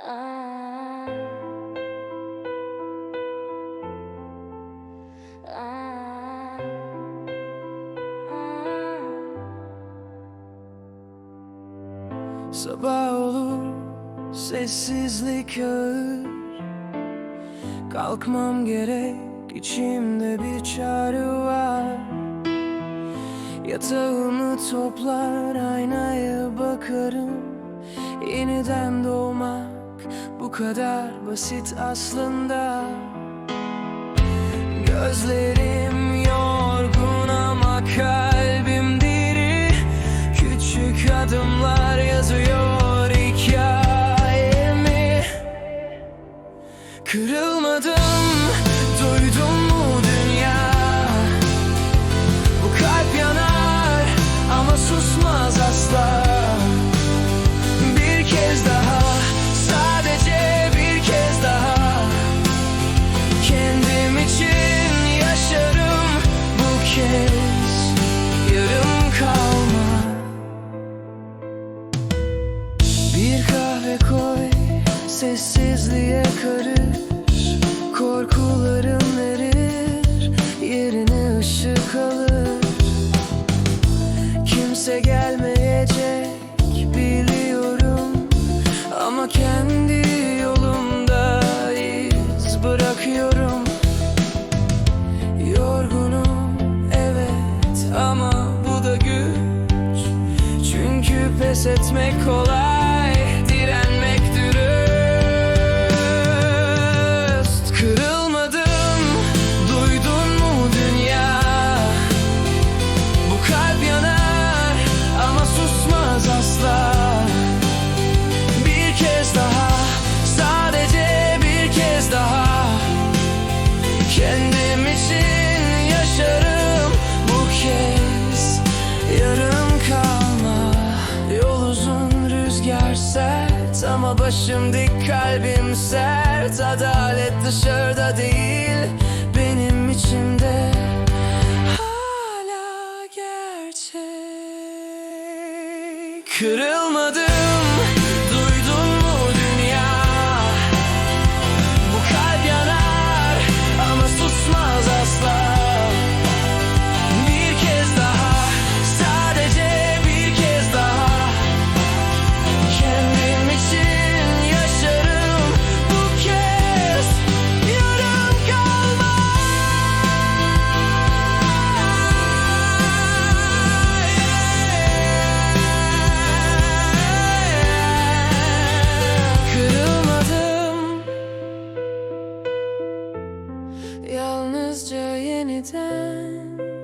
Ah. Ah. Ah. Sabah olur sessizlik ağır Kalkmam gerek içimde bir çağrı var Yatağımı toplar aynaya bakarım Yeniden doğmak bu kadar basit aslında. Gözlerim yorgun ama kalbim diri. Küçük adımlar yazıyor hikayemi. Kırılmadım, duydun Sessizliğe karış Korkularım erir Yerine ışık alır. Kimse gelmeyecek biliyorum. Ama kendi yolumda iz bırakıyorum. Yorgunum evet ama bu da güç. Çünkü pes etmek kolay sert Ama başım dik kalbim sert. Adalet dışarıda değil Benim içimde Hala gerçek. Kırılmadım 안.